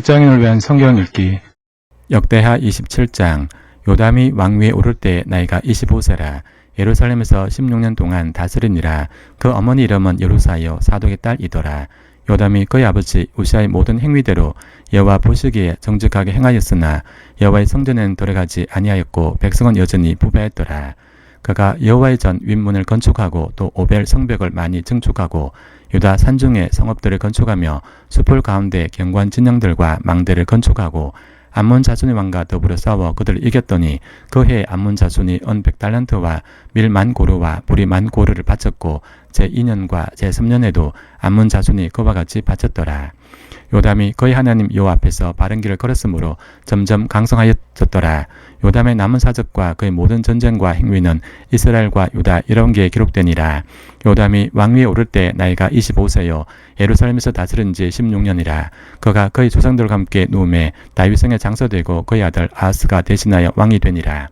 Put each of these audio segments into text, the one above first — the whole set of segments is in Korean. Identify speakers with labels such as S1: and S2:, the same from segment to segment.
S1: 직장인을 위한 성경 읽기. 역대하 27장 요담이 왕위에 오를 때 나이가 25세라 예루살렘에서 16년 동안 다스리니라. 그 어머니 이름은 예루사요 사독의 딸이더라. 요담이 그의 아버지 우시아의 모든 행위대로 여호와 보시기에 정직하게 행하였으나 여호와의 성전에는 들어가지 아니하였고 백성은 여전히 부패했더라. 그가 여호와의 전 윗문을 건축하고 또 오벨 성벽을 많이 증축하고 유다 산중에 성읍들을 건축하며 수풀 가운데 경관 진영들과 망대를 건축하고 암몬 자손의 왕과 더불어 싸워 그들을 이겼더니 그 해에 암몬 자손이 은 백달란트와 밀만 고르와 보리 만 고르를 바쳤고 제2년과 제3년에도 암몬 자손이 그와 같이 바쳤더라. 요담이 거의 하나님 여호와 앞에서 바른 길을 걸었으므로 점점 강성하였더라. 요담의 남은 사적과 그의 모든 전쟁과 행위는 이스라엘과 유다 이런 게 기록되니라. 요담이 왕위에 오를 때 나이가 25세요. 예루살렘에서 다스린 지 16년이라. 그가 그의 조상들과 함께 누움에 다윗성에 장서되고 그의 아들 아하스가 대신하여 왕이 되니라.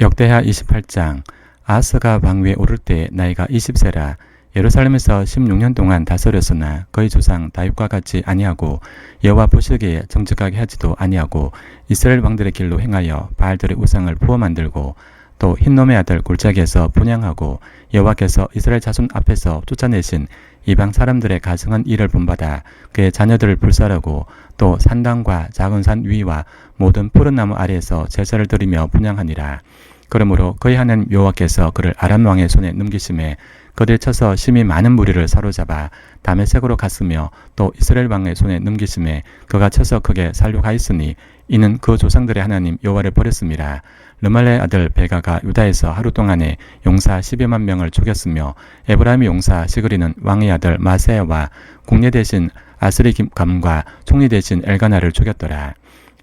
S1: 역대하 28장 아하스가 왕위에 오를 때 나이가 20세라. 예루살렘에서 16년 동안 다스렸으나 그의 조상 다윗과 같이 아니하고 여호와 보시기에 정직하게 하지도 아니하고 이스라엘 왕들의 길로 행하여 바알들의 우상을 부어 만들고 또 흰놈의 아들 골짜기에서 분양하고 여호와께서 이스라엘 자손 앞에서 쫓아내신 이방 사람들의 가증한 일을 본받아 그의 자녀들을 불살하고 또 산당과 작은 산 위와 모든 푸른 나무 아래에서 제사를 드리며 분양하니라. 그러므로 그의 하나님 여호와께서 그를 아람 왕의 손에 넘기심에 그들 쳐서 심히 많은 무리를 사로잡아 다메섹으로 갔으며 또 이스라엘 왕의 손에 넘기심에 그가 쳐서 크게 살려가있으니 이는 그 조상들의 하나님 여호와를 버렸습니다. 르말레 아들 베가가 유다에서 하루 동안에 용사 12만 명을 죽였으며 에브라임의 용사 시그리는 왕의 아들 마세와 국내 대신 아스리 감과 총리 대신 엘가나를 죽였더라.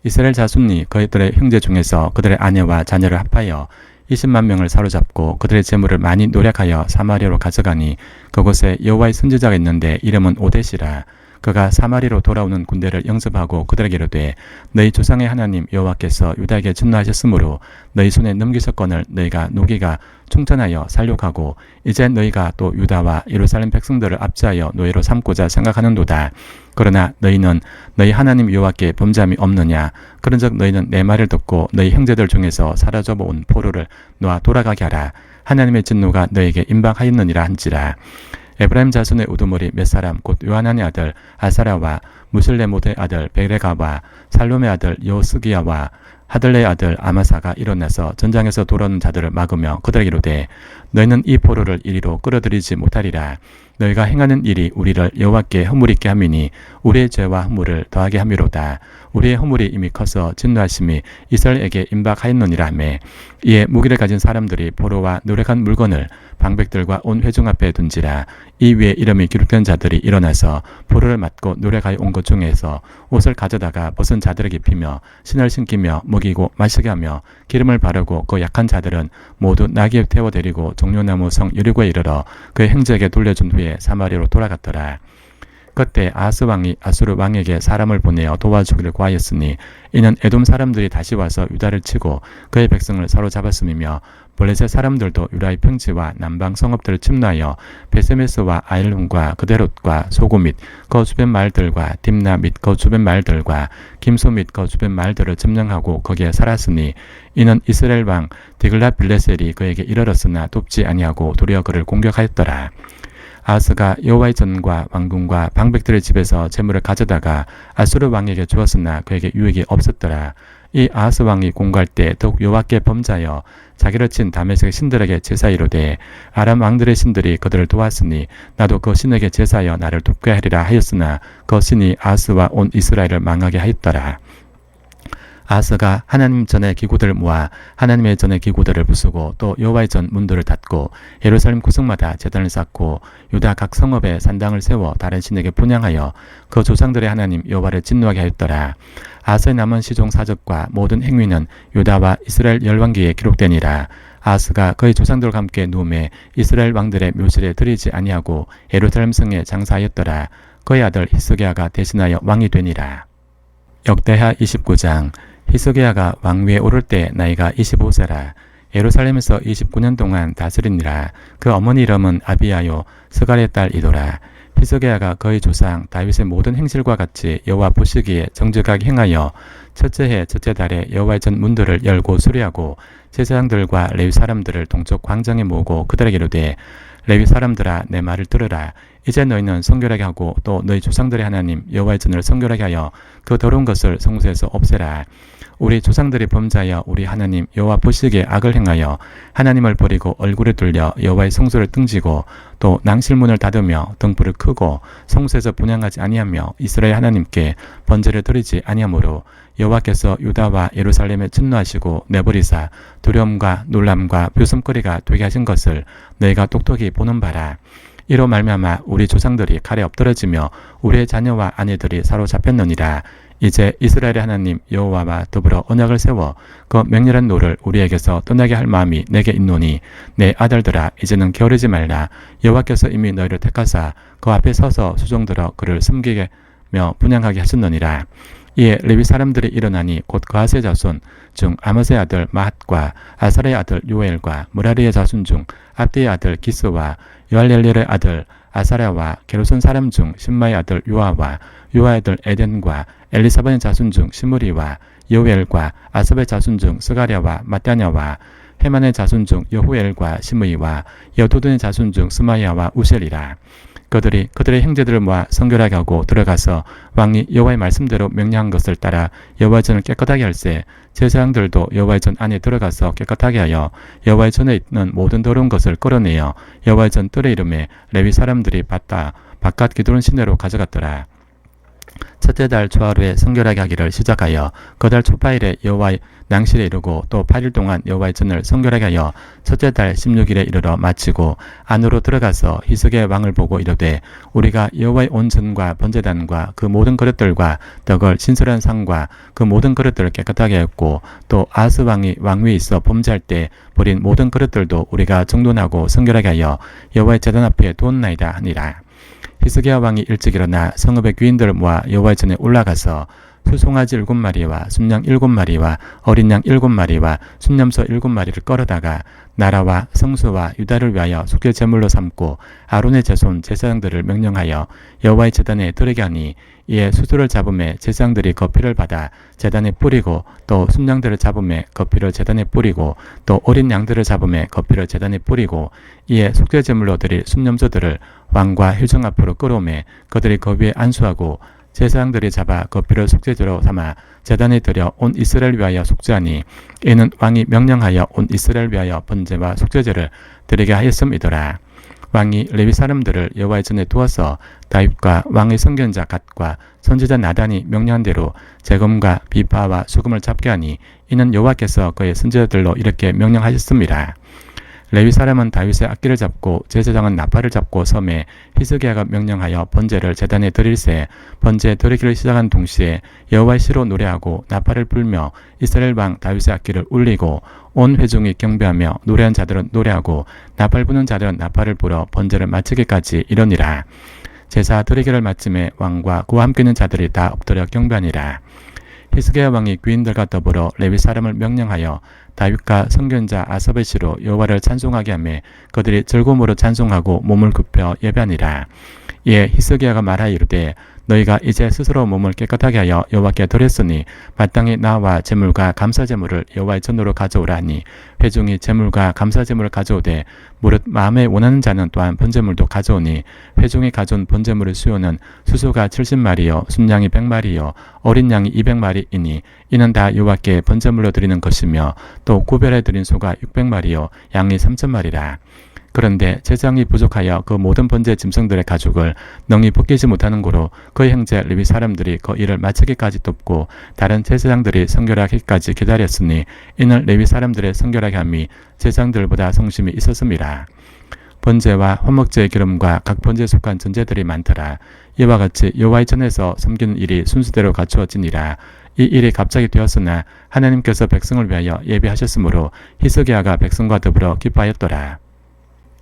S1: 이스라엘 자손이 그들의 형제 중에서 그들의 아내와 자녀를 합하여 20만 명을 사로잡고 그들의 재물을 많이 노력하여 사마리아로 가져가니 그곳에 여호와의 선지자가 있는데 이름은 오데시라 그가 사마리로 돌아오는 군대를 영접하고 그들에게 이르되 너희 조상의 하나님 여호와께서 유다에게 진노하셨으므로 너희 손에 넘기셨건을 너희가 노기가 충천하여 살육하고 이제 너희가 또 유다와 예루살렘 백성들을 압제하여 노예로 삼고자 생각하는도다. 그러나 너희는 너희 하나님 여호와께 범죄함이 없느냐? 그런즉 너희는 내 말을 듣고 너희 형제들 중에서 사라져 온 포로를 놓아 돌아가게 하라. 하나님의 진노가 너에게 임박하였느니라 한지라. 에브라임 자손의 우두머리 몇 사람 곧 요하난의 아들 아사라와 무슬레모의 아들 베레가와 살롬의 아들 요스기야와 하들레의 아들 아마사가 일어나서 전장에서 돌아오는 자들을 막으며 그들에게 이르되 너희는 이 포로를 이리로 끌어들이지 못하리라 너희가 행하는 일이 우리를 여호와께 허물 있게 함이니 우리의 죄와 허물을 더하게 함이로다. 우리의 허물이 이미 커서 진노하심이 이스라엘에게 임박하였느니라 하매 이에 무기를 가진 사람들이 포로와 노력한 물건을 방백들과 온 회중 앞에 둔지라. 이 위에 이름이 기록된 자들이 일어나서 포로를 맞고 노력하여 온 것 중에서 옷을 가져다가 벗은 자들에게 입히며 신을 신기며 먹이고 마시게 하며 기름을 바르고 그 약한 자들은 모두 나귀에 태워 데리고 종려나무 성 여리고에 이르러 그의 형제에게 돌려준 후에 사마리로 돌아갔더라. 그때 아하스 왕이 아수르 왕에게 사람을 보내어 도와주기를 구하였으니 이는 에돔 사람들이 다시 와서 유다를 치고 그의 백성을 사로잡았음이며 블레셋 사람들도 유다의 평지와 남방 성읍들을 침노하여 베세메스와 아일론과 그데롯과 소고 및 그 주변 마을들과 딥나 및 그 주변 마을들과 김소 및 그 주변 마을들을 점령하고 거기에 살았으니 이는 이스라엘 왕 디글라 빌레셀이 그에게 이르렀으나 돕지 아니하고 도리어 그를 공격하였더라. 아하스가 여호와의 전과 왕궁과 방백들의 집에서 재물을 가져다가 아수르 왕에게 주었으나 그에게 유익이 없었더라. 이 아하스 왕이 공갈 때 더욱 여호와께 범자여 자기를 친 다메섹의 신들에게 제사이로되 아람 왕들의 신들이 그들을 도왔으니 나도 그 신에게 제사하여 나를 돕게 하리라 하였으나 그 신이 아하스와 온 이스라엘을 망하게 하였더라. 아하스가 하나님 전의 기구들을 모아 하나님의 전의 기구들을 부수고 또 여호와의 전 문들을 닫고 예루살렘 구석마다 제단을 쌓고 유다 각 성읍에 산당을 세워 다른 신에게 분양하여 그 조상들의 하나님 여호와를 진노하게 하였더라. 아하스의 남은 시종 사적과 모든 행위는 유다와 이스라엘 열왕기에 기록되니라. 아하스가 그의 조상들과 함께 누움에 이스라엘 왕들의 묘실에 들이지 아니하고 예루살렘 성에 장사하였더라. 그의 아들 히스기야가 대신하여 왕이 되니라. 역대하 29장 히스기야가 왕위에 오를 때 나이가 25세라 예루살렘에서 29년 동안 다스리니라. 그 어머니 이름은 아비야요 스갈의 딸 이도라. 히스기야가 그의 조상 다윗의 모든 행실과 같이 여호와 보시기에 정직하게 행하여 첫째 해 첫째 달에 여호와의 전 문들을 열고 수리하고 제사장들과 레위 사람들을 동쪽 광장에 모으고 그들에게 이르되 레위 사람들아 내 말을 들으라. 이제 너희는 성결하게 하고 또 너희 조상들의 하나님 여호와의 전을 성결하게 하여 그 더러운 것을 성소에서 없애라 우리 조상들이 범죄하여 우리 하나님 여호와 보시기에 악을 행하여 하나님을 버리고 얼굴을 돌려 여호와의 성소를 등지고 또 낭실문을 닫으며 등불을 크고 성소에서 분양하지 아니하며 이스라엘 하나님께 번제를 드리지 아니하므로 여호와께서 유다와 예루살렘에 진노하시고 내버리사 두려움과 놀람과 뷰숨거리가 되게 하신 것을 너희가 똑똑히 보는 바라. 이로 말미암아 우리 조상들이 칼에 엎드러지며 우리의 자녀와 아내들이 사로잡혔느니라 이제 이스라엘의 하나님 여호와와 더불어 언약을 세워 그 맹렬한 노를 우리에게서 떠나게 할 마음이 내게 있노니 내 아들들아 이제는 게으르지 말라. 여호와께서 이미 너희를 택하사 그 앞에 서서 수종들어 그를 섬기며 분양하게 하셨느니라. 이에 레위 사람들이 일어나니 곧 그아세 자손 중 아모스의 아들 마핫과 아사레의 아들 요엘과 무라리의 자손 중 압디의 아들 기스와 요알렐리의 아들 아사랴와 게르손 사람 중 신마의 아들 요아와 요아의 아들 에덴과 엘리사반의 자손 중 시므리와 요엘과 아삽의 자손 중 스가랴와 마따냐와 헤만의 자손 중 여후엘과 시므이와 여도든의 자손 중 스마야와 우셀이라 그들이 그들의 형제들을 모아 성결하게 하고 들어가서 왕이 여호와의 말씀대로 명령한 것을 따라 여호와의 전을 깨끗하게 할세 제사장들도 여호와의 전 안에 들어가서 깨끗하게 하여 여호와의 전에 있는 모든 더러운 것을 끌어내어 여호와의 전 뜰의 이름에 레위 사람들이 받다 바깥 기둥 시내로 가져갔더라. 첫째 달 초하루에 성결하게 하기를 시작하여 그달 초파일에 여호와의 낭실에 이르고 또 8일 동안 여호와의 전을 성결하게 하여 첫째 달 16일에 이르러 마치고 안으로 들어가서 희석의 왕을 보고 이르되 우리가 여호와의 온 전과 번제단과 그 모든 그릇들과 덕을 신설한 상과 그 모든 그릇들을 깨끗하게 했고 또 아스 왕이 왕위에 있어 범죄할 때 버린 모든 그릇들도 우리가 정돈하고 성결하게 하여 여호와의 제단 앞에 두었나이다 하니라. 히스기야 왕이 일찍 일어나 성읍의 귀인들을 모아 여호와의 전에 올라가서 수송아지 일곱 마리와 순양 일곱 마리와 어린 양 일곱 마리와 순념소 일곱 마리를 끌어다가 나라와 성수와 유다를 위하여 속죄 제물로 삼고 아론의 자손 제사장들을 명령하여 여호와의 제단에 들에게 하니 이에 수수를 잡음에 제사장들이 거피를 받아 제단에 뿌리고 또 순양들을 잡음에 거피를 제단에 뿌리고 또 어린 양들을 잡음에 거피를 제단에 뿌리고 이에 속죄 제물로 드릴 순념소들을 왕과 휴정 앞으로 끌어오매 그들이 그 위에 안수하고 제사장들이 잡아 거피를 속죄제로 삼아 제단에 들여 온 이스라엘 위하여 속죄하니 이는 왕이 명령하여 온 이스라엘 위하여 번제와 속죄제를 드리게 하였음이더라. 왕이 레위 사람들을 여호와의 전에 두어서 다윗과 왕의 선견자 갓과 선지자 나단이 명령한 대로 재금과 비파와 수금을 잡게 하니 이는 여호와께서 그의 선지자들로 이렇게 명령하셨습니다. 레위 사람은 다윗의 악기를 잡고 제사장은 나팔을 잡고 섬에 히스기야가 명령하여 번제를 제단에 드릴새 번제 드리기를 시작한 동시에 여호와의 시로 노래하고 나팔을 불며 이스라엘 왕 다윗의 악기를 울리고 온 회중이 경배하며 노래한 자들은 노래하고 나팔 부는 자들은 나팔을 불어 번제를 마치기까지 이러니라. 제사 드리기를 마침에 왕과 그와 함께 있는 자들이 다 엎드려 경배하니라 히스기야 왕이 귀인들과 더불어 레위 사람을 명령하여 다윗과 선견자 아삽의 시로 여호와를 찬송하게 하며 그들이 즐거움으로 찬송하고 몸을 굽혀 예배하니라. 이에 히스기야가 말하여 이르되 너희가 이제 스스로 몸을 깨끗하게 하여 여호와께 드렸으니 마땅히 나와 제물과 감사 제물을 여호와의 전으로 가져오라 하니 회중이 제물과 감사 제물을 가져오되 무릇 마음에 원하는 자는 또한 번제물도 가져오니 회중이 가져온 번제물의 수요는 수소가 70마리요 순양이 100마리요 어린 양이 200마리이니 이는 다 여호와께 번제물로 드리는 것이며 또 구별해 드린 소가 600마리요 양이 3천마리라 그런데 제장이 부족하여 그 모든 번제 짐승들의 가죽을 능히 벗기지 못하는 고로 그 형제 레위 사람들이 그 일을 마치기까지 돕고 다른 제사장들이 성결하기까지 기다렸으니 이는 레위 사람들의 성결하게 함이 제장들보다 성심이 있었습니다. 번제와 화목제의 기름과 각 번제에 속한 전제들이 많더라. 이와 같이 여호와의 전에서 섬기는 일이 순수대로 갖추어지니라. 이 일이 갑자기 되었으나 하나님께서 백성을 위하여 예비하셨으므로 히스기야가 백성과 더불어 기뻐하였더라.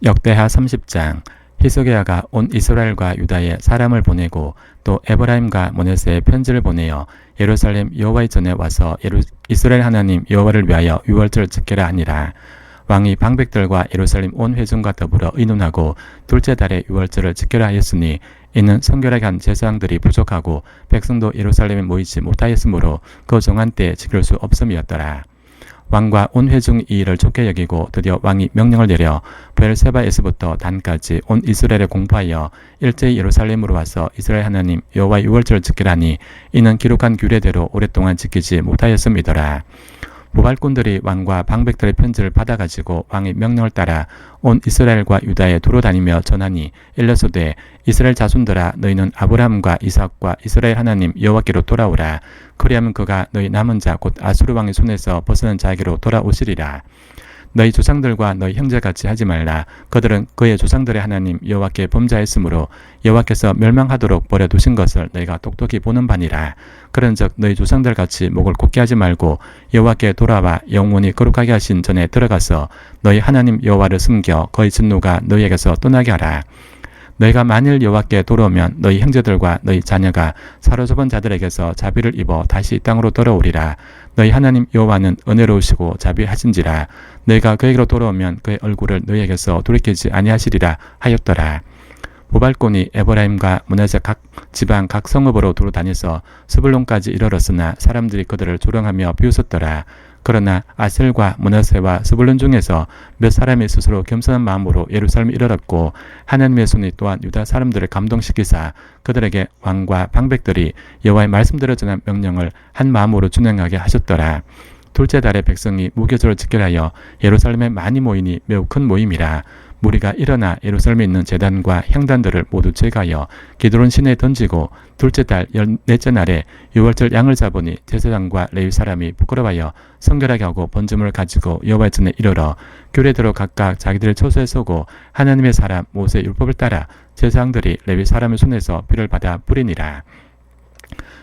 S1: 역대하 30장 히스기야가 온 이스라엘과 유다에 사람을 보내고 또 에브라임과 모네세에 편지를 보내어 예루살렘 여호와의 전에 와서 예루, 이스라엘 하나님 여호와를 위하여 유월절을 지키라 하니라. 왕이 방백들과 예루살렘 온 회중과 더불어 의논하고 둘째 달에 유월절을 지키라 하였으니 이는 성결하게 한 제사장들이 부족하고 백성도 예루살렘에 모이지 못하였으므로 그 정한 때에 지킬 수 없음이었더라. 왕과 온 회중이 이 일을 좋게 여기고 드디어 왕이 명령을 내려 베르세바에서부터 단까지 온 이스라엘에 공포하여 일제히 예루살렘으로 와서 이스라엘 하나님 여호와의 유월절을 지키라니 이는 기록한 규례대로 오랫동안 지키지 못하였음이더라. 모발꾼들이 왕과 방백들의 편지를 받아가지고 왕의 명령을 따라 온 이스라엘과 유다에 돌아다니며 전하니 일러소되 이스라엘 자손들아 너희는 아브라함과 이삭과 이스라엘 하나님 여호와께로 돌아오라. 그리하면 그가 너희 남은 자 곧 아수르 왕의 손에서 벗어난 자에게로 돌아오시리라 너희 조상들과 너희 형제같이 하지 말라. 그들은 그의 조상들의 하나님 여호와께 범죄했으므로 여호와께서 멸망하도록 버려두신 것을 너희가 똑똑히 보는 바니라. 그런즉 너희 조상들 같이 목을 곧게 하지 말고 여호와께 돌아와 영원히 거룩하게 하신 전에 들어가서 너희 하나님 여호와를 숨겨 거의 진노가 너희에게서 떠나게 하라. 너희가 만일 여호와께 돌아오면 너희 형제들과 너희 자녀가 사로잡은 자들에게서 자비를 입어 다시 이 땅으로 돌아오리라. 너희 하나님 여호와는 은혜로우시고 자비하신지라. 너희가 그에게로 돌아오면 그의 얼굴을 너희에게서 돌이키지 아니하시리라 하였더라. 모발꾼이 에브라임과 문하세 각 지방 각 성읍으로 두루 다녀서 스불론까지 이르렀으나 사람들이 그들을 조롱하며 비웃었더라. 그러나 아셀과 문하세와 스불론 중에서 몇 사람이 스스로 겸손한 마음으로 예루살렘에 이르렀고 하나님의 손이 또한 유다 사람들을 감동시키사 그들에게 왕과 방백들이 여호와의 말씀대로 전한 명령을 한 마음으로 준행하게 하셨더라. 둘째 달에 백성이 무교절을 지키려 하여 예루살렘에 많이 모이니 매우 큰 모임이라 무리가 일어나 예루살렘에 있는 재단과 향단들을 모두 제거하여 기드론 시내에 던지고 둘째 달 열넷째 날에 유월절 양을 잡으니 제사장과 레위 사람이 부끄러워하여 성결하게 하고 번점을 가지고 여호와의 전에 이르러 규례대로 각각 자기들의 처소에 서고 하나님의 사람 모세 율법을 따라 제사장들이 레위 사람의 손에서 비를 받아 뿌리니라.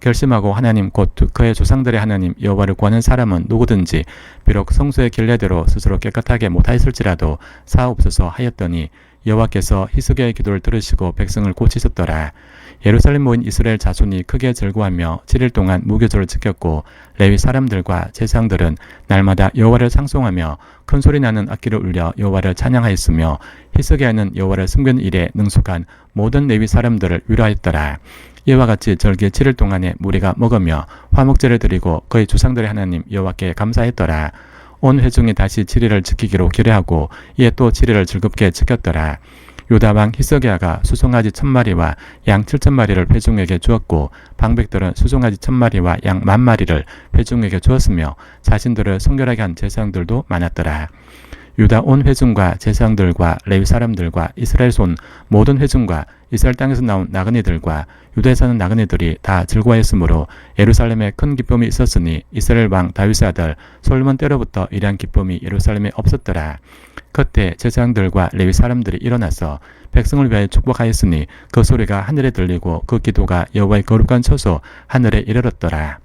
S1: 결심하고 하나님 곧 그의 조상들의 하나님 여호와를 구하는 사람은 누구든지 비록 성소의 길례대로 스스로 깨끗하게 못하였을지라도 사옵소서 하였더니 여호와께서 히스기야의 기도를 들으시고 백성을 고치셨더라. 예루살렘 모인 이스라엘 자손이 크게 즐거하며 7일 동안 무교절을 지켰고 레위 사람들과 제사장들은 날마다 여호와를 상송하며 큰 소리 나는 악기를 울려 여호와를 찬양하였으며 히스기야는 여호와를 숨긴 일에 능숙한 모든 레위 사람들을 위로하였더라. 이와 같이 절기 7일 동안에 무리가 먹으며 화목제를 드리고 그의 조상들의 하나님 여호와께 감사했더라. 온 회중이 다시 7일을 지키기로 기례하고 이에 또 7일을 즐겁게 지켰더라. 유다왕 히스기야가 수송아지 천마리와 양 칠천마리를 회중에게 주었고 방백들은 수송아지 천마리와 양 만마리를 회중에게 주었으며 자신들을 성결하게 한 제사장들도 많았더라. 유다 온 회중과 제사장들과 레위 사람들과 이스라엘 손 모든 회중과 이스라엘 땅에서 나온 나그네들과 유다에 사는 나그네들이 다 즐거워했으므로 예루살렘에 큰 기쁨이 있었으니 이스라엘 왕 다윗의 아들 솔로몬 때로부터 이러한 기쁨이 예루살렘에 없었더라. 그때 제사장들과 레위 사람들이 일어나서 백성을 위하여 축복하였으니 그 소리가 하늘에 들리고 그 기도가 여호와의 거룩한 처소 하늘에 이르렀더라.